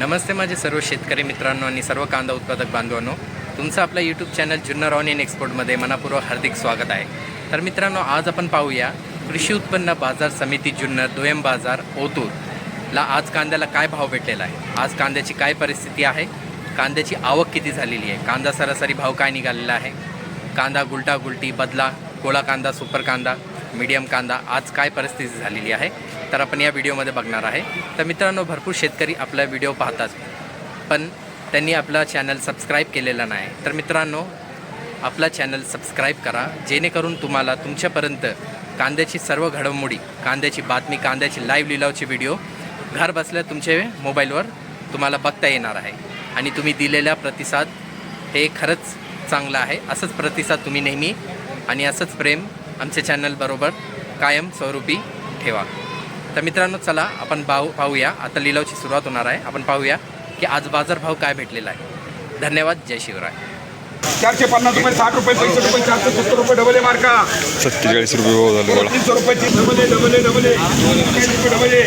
नमस्ते माझे सर्व शेतकरी मित्रांनो आणि सर्व कांदा उत्पादक बांधवांनो. तुमचं आपलं YouTube channel Junnar on in एक्सपोर्टमध्ये मनापूर्वक हार्दिक स्वागत आहे. तर मित्रांनो आज आपण पाहूया कृषी उत्पन्न बाजार समिती जुन्नर दोयम बाजार ओतूरला आज कांद्याला काय भाव भेटलेला आहे? आज कांद्याची काय परिस्थिती आहे? कांद्याची आवक किती झालेली आहे? कांदा सरासरी भाव काय निघालेला आहे? कांदा गुलटा गुलटी बदला कोळा कांदा सुपर कांदा मीडियम कांदा आज काय परिस्थिती झालेली आहे तर आपण या व्हिडिओमध्ये बघणार आहे. तर मित्रांनो भरपूर शेतकरी आपला व्हिडिओ पाहतात पण त्यांनी आपला चॅनल सबस्क्राईब केलेला नाही. तर मित्रांनो आपला चॅनल सबस्क्राईब करा जेणेकरून तुम्हाला तुमच्यापर्यंत कांद्याची सर्व घडामोडी कांद्याची बातमी कांद्याची लाईव्ह लिलावची व्हिडिओ घर बसल्या तुमचे मोबाईलवर तुम्हाला बघता येणार आहे. आणि तुम्ही दिलेला प्रतिसाद हे खरंच चांगलं आहे. असंच प्रतिसाद तुम्ही नेहमी आणि असंच प्रेम आमचे चॅनलबरोबर कायम स्वरूपी ठेवा. तर मित्रांनो चला आपण पाहू पाहूया. आता लिलावची सुरुवात होणार आहे. आपण पाहूया की आज बाजारभाव काय भेटलेला आहे. धन्यवाद. जय शिवराय. चारशे पन्नास रुपये साठ रुपये पैंसष्ट रुपये चारशे सत्तर रुपये डबले मार्का. सत्तेचाळीस रुपये भाव झाले बोला. तीनशे रुपयाची डबले डबले डबले. चाळीस रुपये डबले.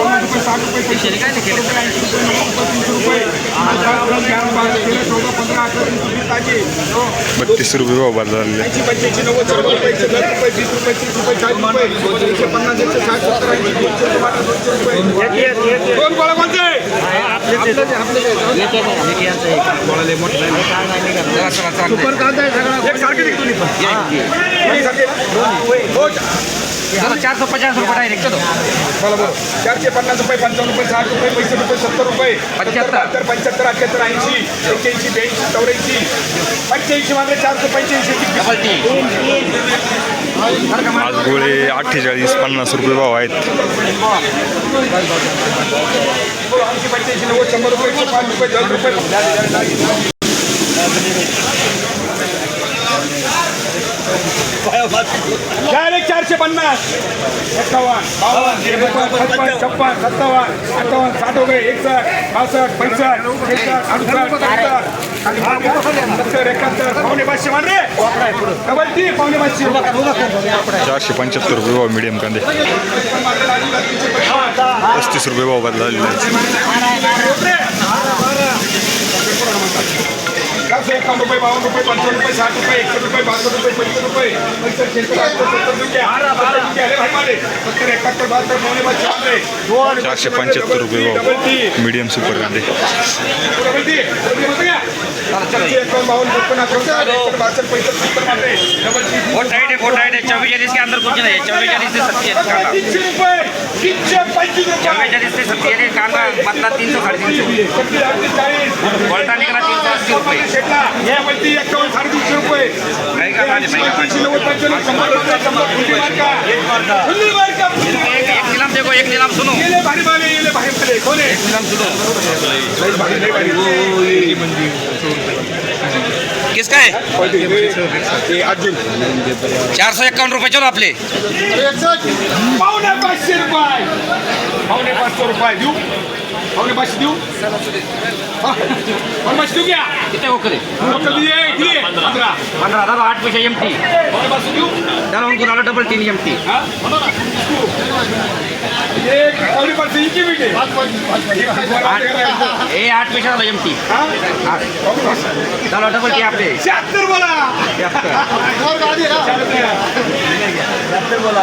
पंचवीस रुपये साठ रुपये पैंसष्ट रुपये ऐंशी रुपये नव्वद रुपये तीनशे रुपये. दहा, दहा, तेरा, बारा, तेरा, चौदा पंधरा अठरा वीस वीस ताजी बत्तीस रुपये भाव झाले ऐंशी पंच्याऐंशी नव्वद रुपये एकशे दस रुपये वीस रुपये तीस रुपये चाळीस रुपये एकशे पन्नास एकशे साठ सत्तर ऐंशी दोनशे दोनशे रुपये. सुपर कांदा आहे सगळा निघतो चारशे पचास रुपये डायरेक्ट बोला बोला. चारशे पन्नास रुपये पंचावन्न रुपये साठ रुपये पैंसष्ट रुपये सत्तर रुपये. पंच्याहत्तर. पंच्याहत्तर अठ्याहत्तर ऐंशी एक्क्याऐंशी ब्याऐंशी चौऱ्याऐंशी. पंच्याऐंशी मागले चारशे पंच्याऐंशी. आज गोळे अठ्ठेचाळीस पन्नास रुपये भाव आहेत. ऐंशी पंच्याऐंशी नव्वद शंभर रुपये पाच रुपये दस रुपये. डायरेक्ट चारशे पन्नास. एक्कावन्न बावन्न. त्रेपन्न छप्पन. छप्पन सत्तावन्न. अठ्ठावन्न. साठ हो गए. बासष्ट. पैसष्ट एकसष्ट अडुसष्ट. सत्तर. एकाहत्तर. पावणे पाचशे मान रे डबल टी पावणे पाचशे. चारशे पंच्याहत्तर रुपये भाव मिडियम कांदे. पस्तीस रुपये भाव बाद झालेले आहेत चारशे एकावन्न रुपये बावन्न रुपये पंचावन्न रुपये साठ रुपये एकसष्ट रुपये बासष्ट रुपये पंचवीस रुपये पंचवीस छेसष्ट अडुसष्ट सत्तर रुपये अरे भाई मारे सत्तर एकाहत्तर बहात्तर पावणे पाचशे मान रे चारशे पंच्याहत्तर रुपये डबल टी भाव मिडियम सुपर कांदे डबल टी डबल टी होतं का? चारशे एकावन्न बावन्न छप्पन अठ्ठावन्न एकसष्ट बासष्ट पैंसष्ट सत्तर मान रे डबल टी बहुत टाइट है बहुत टाइट है चौबीस के अंदर कुछ नहीं है चौबीस से सत्ती कांदा तीनशे रुपये तीनशे पंचवीस रुपये चौबीस से सत्ती कांदा बदला तीन सौ साढ़े तीन सौ छत्तीस अठ्ठेचाळीस पलटा निकला तीन सौ अस्सी रुपये शेटला डबल टी एकावन्न साडेतीनशे रुपये काही का माने, काही का माने. ऐंशी नव्वद पंच्याण्णव शंभर रुपये शंभर फुल्ली मार्का फुल्ली मार्का फुल्ली मार्का एक एक नीलाम देखो एक नीलाम सुनो येले भारी माले येले भारी माले कोण आहे नीलाम सुनो लई भारी लई भारी किसका है ते अर्जुन. चार सौ इक्यावन रुपये चलो आपले पावणे पाचशे रुपये. पावणे पाचशे रुपये देऊ. पाचशे देऊ हा, पावणे पाचशे देऊ घ्या कितने वो करे दिए दिए पंधरा पंद्रह हजार आठ पैसे एम टी पावणे पाचशे देऊ डालो उनको डालो डबल तीन एम टी ये आठ पैसे डालो एम टी डालो डबल टी आपले शहात्तर बोला शहात्तर बोला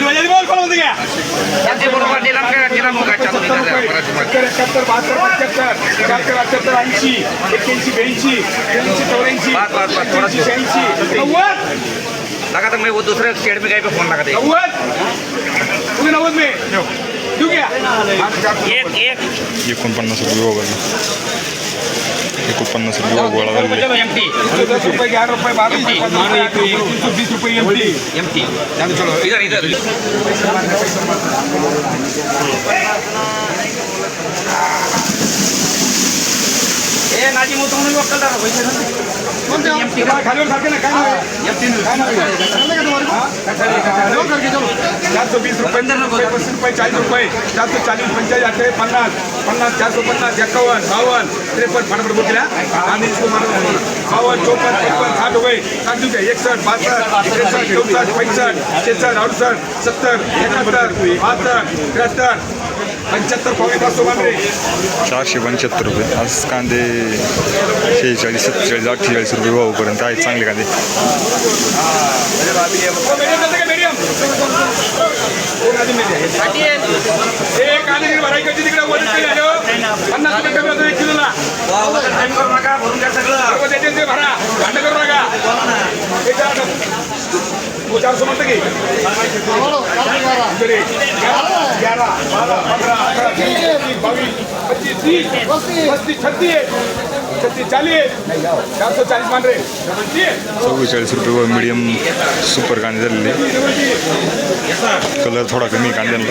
हैं बोलो ए, काय बहात्तर पंच्याहत्तर एकाहत्तर अठ्याहत्तर ऐंशी एक्क्याऐंशी ब्याऐंशी त्र्याऐंशी चौऱ्याऐंशी शहाऐंशी नव्वद लगा तो मैं. वो दूसरे शेड में फोन लगा नव्वद तुम्ही नव्वद देऊ घ्या एक एक एकोणपन्नास रुपये भाव झाले एकोणपन्नास रुपये भाव गोळा झालेले चलो एम टी दस रुपये ग्यारह रुपये बारह रुपये पंद्रह रुपये तीन सौ बीस रुपये एम टी एम टी चलो इधर इधर हे नाजी मोठं म्हणून वक्कल दादा पैसे खालीवर सारखे ना काय? चारशे वीस रुपये रुपये पस्तीस रुपये चाळीस रुपये. चारशे चाळीस पंचेचाळीस अठ्ठावीस पन्नास. पन्नास चारशे पन्नास एकावन्न बावन्न. त्रेपन्न फटाफट बोलला आणि बावन्न चौपन्न त्रेपन्न साठ रुपये. साठ रुपये एकसष्ट बासष्ट त्रेसष्ट चौसष्ट पैसष्ट शेसष्ट अडुसष्ट सत्तर एकाहत्तर बहात्तर त्र्याहत्तर. चारशे पंच्याहत्तर रुपये. आज कांदे शेहेचाळीस सत्तेचाळीस अठ्ठेचाळीस रुपये भाऊपर्यंत आहेत चांगले कांदे. चार तू चारशे म्हणतं की. तरी ग्यारा बारा पंधरा अठरा वीस बावीस पच्चीस तीस पस्तीस छत्तीस छत्तीस चाळीस. चारशे चाळीस मांडरे तीस चव्वेचाळीस रुपये भाव मिडियम सुपर कांदे झालेले. कलर थोडा कमी कांद्यांना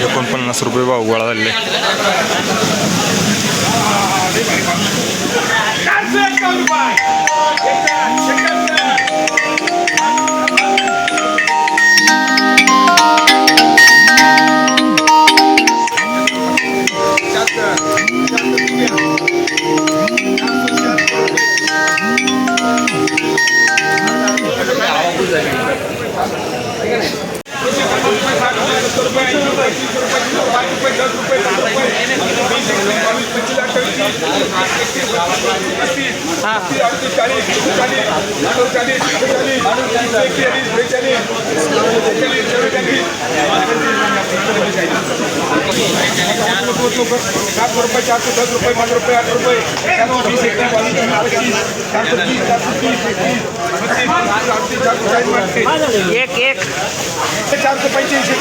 एकोणपन्नास रुपये भाव गोळा झालेले सात रुपये चारशे दस रुपये पाच रुपये आठ रुपये चारशे वीस एकतीस बावीस पच्चीस चारशे तीस तीस एकतीस बत्तीस चारशे चाळीस एक एक. चारशे पंच्याऐंशी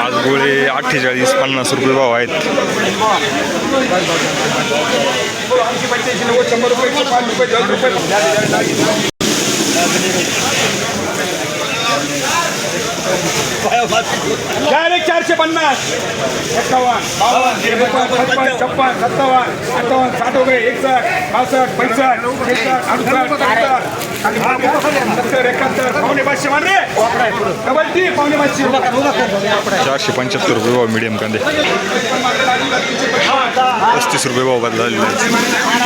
आज गोळे अठ्ठेचाळीस पन्नास रुपये भाव आहेत. ऐंशी पंच्याऐंशी नव्वद शंभर रुपये एकशे पाच रुपये दस रुपये डायरेक्ट चारशे पन्नास. एक्कावन्न बावन्न. त्रेपन्न छप्पन्न छप्पन्न सत्तावन्न अठ्ठावन्न साठ वगैरे एकसष्ट बासष्ट पैसष्ट शेसष्ट अडुसष्ट सत्तर. एकाहत्तर. पावणे पाचशे मान रे. डबल टी पावणे पाचशे. चारशे पंच्याहत्तर रुपये भाव मिडियम कांदे. पस्तीस रुपये भाव बदला झालेले आहेत